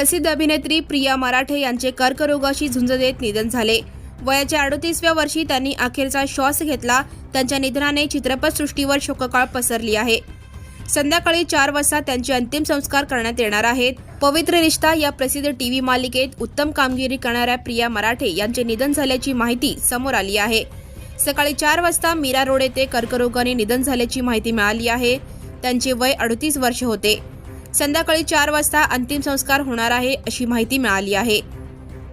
प्रसिद्ध अभिनेत्री प्रिया मराठे यांचे कर्करोगाशी झुंज देत निधन झाले. वयाच्या अडतीसव्या वर्षी त्यांनी अखेरचा श्वास घेतला. त्यांच्या निधनाने चित्रपटसृष्टीवर शोककाळ पसरली आहे. संध्याकाळी चार वाजता त्यांचे अंतिम संस्कार करण्यात येणार आहेत. पवित्र रिश्ता या प्रसिद्ध टीव्ही मालिकेत उत्तम कामगिरी करणाऱ्या प्रिया मराठे यांचे निधन झाल्याची माहिती समोर आली आहे. सकाळी चार वाजता मीरा रोड येथे कर्करोगाने निधन झाल्याची माहिती मिळाली आहे. त्यांचे वय अडतीस वर्ष होते. संध्याकाळी चार वाजता अंतिम संस्कार होणार आहे अशी माहिती मिळाली आहे.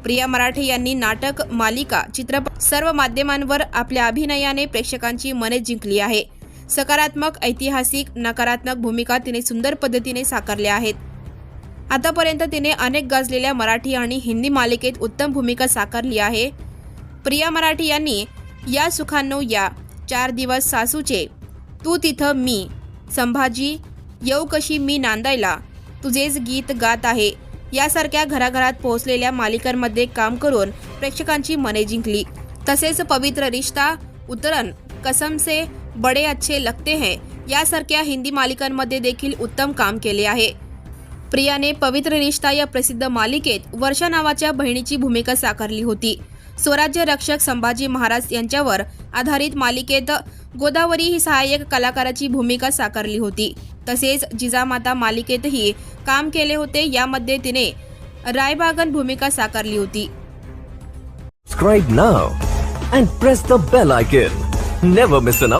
प्रिया मराठे यांनी नाटक मालिका चित्रपट सर्व माध्यमांवर आपल्या अभिनयाने प्रेक्षकांची मने जिंकली आहे. सकारात्मक ऐतिहासिक नकारात्मक भूमिका तिने सुंदर पद्धतीने साकारल्या आहेत. आतापर्यंत तिने अनेक गाजलेल्या मराठी आणि हिंदी मालिकेत उत्तम भूमिका साकारली आहे. प्रिया मराठी यांनी या सुखांनो या चार दिवस सासूचे तू तिथं मी संभाजी येऊ कशी मी नांदायला. तुझेच गीत गात आहे. यासारख्या घराघरात पोहोचलेल्या मालिकांमध्ये काम करून प्रेक्षकांची मने जिंकली. तसेच पवित्र रिश्ता उतरण कसम से बडे अच्छे लगते हैं यासारख्या हिंदी मालिकांमध्ये देखील उत्तम काम केले आहे. प्रियाने पवित्र रिश्ता या प्रसिद्ध मालिकेत वर्षा नावाच्या बहिणीची भूमिका साकारली होती. स्वराज्य रक्षक संभाजी महाराज यांच्यावर आधारित मालिकेत गोदावरी ही सहाय्यक कलाकाराची भूमिका साकारली होती तसेच जिजामाता मालिकेतही काम केले होते यामध्ये तिने रायबागन भूमिका साकारली होती Subscribe now and press the bell icon. Never miss an